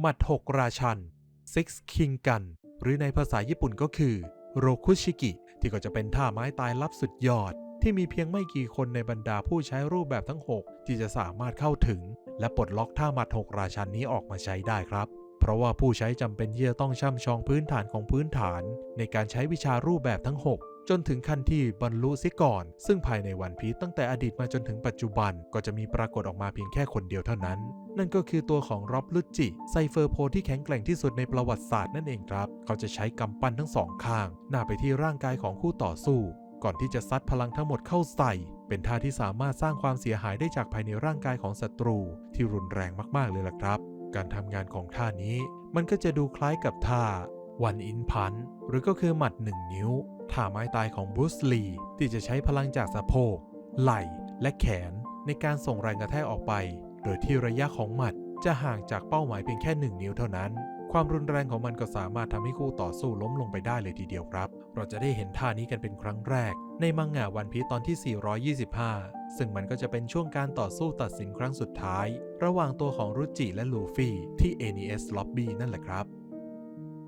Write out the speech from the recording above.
หมัดหกราชัน Six King กัน หรือในภาษาญี่ปุ่นก็คือ โรคุชิกิ ที่ก็จะเป็นท่าไม้ตายลับสุดยอด ที่มีเพียงไม่กี่คนในบรรดาผู้ใช้รูปแบบทั้ง 6 ที่จะสามารถเข้าถึง และปลดล็อกท่าหมัดหกราชันนี้ออกมาใช้ได้ครับ เพราะว่าผู้ใช้จำเป็นที่จะต้องช่ำชองพื้นฐานของพื้นฐาน ในการใช้วิชารูปแบบทั้ง 6 จนถึงขั้นที่บรรลุเสียก่อน ซึ่งภายในวันพีตั้งแต่อดีตมาจนถึงปัจจุบัน ก็จะมีปรากฏออกมาเพียงแค่คนเดียวเท่านั้น นั่นก็คือตัวของร็อบลุจิไซเฟอร์โพที่แข็งแกร่งที่สุดในประวัติศาสตร์นั่นเองครับ เขาจะใช้กำปั้นทั้งสองข้าง หน้าไปที่ร่างกายของคู่ต่อสู้ ก่อนที่จะซัดพลังทั้งหมดเข้าใส่ เป็นท่าที่สามารถสร้างความเสียหายได้จากภายในร่างกายของศัตรู ที่รุนแรงมากๆเลยล่ะครับ การทำงานของท่านี้ มันก็จะดูคล้ายกับท่า วันอินพันหรือก็คือหมัดหนึ่งนิ้ว ท่าไม้ตายของบรูซลีที่จะใช้พลังจากสะโพก ไหล่และแขนในการส่งแรงกระแทกออกไป โดยที่ระยะของหมัดจะห่างจากเป้าหมายเพียงแค่ 1 นิ้วเท่านั้น ความรุนแรงของมันก็สามารถทำให้คู่ต่อสู้ล้มลงไปได้เลยทีเดียวครับ เราจะได้เห็นท่านี้กันเป็นครั้งแรก ในมังงะวันพีตอนที่ 425 ซึ่งมันก็จะเป็นช่วงการต่อสู้ตัดสินครั้งสุดท้าย ระหว่างตัวของรุจิและลูฟี่ที่ NES Lobby นั่นแหละครับ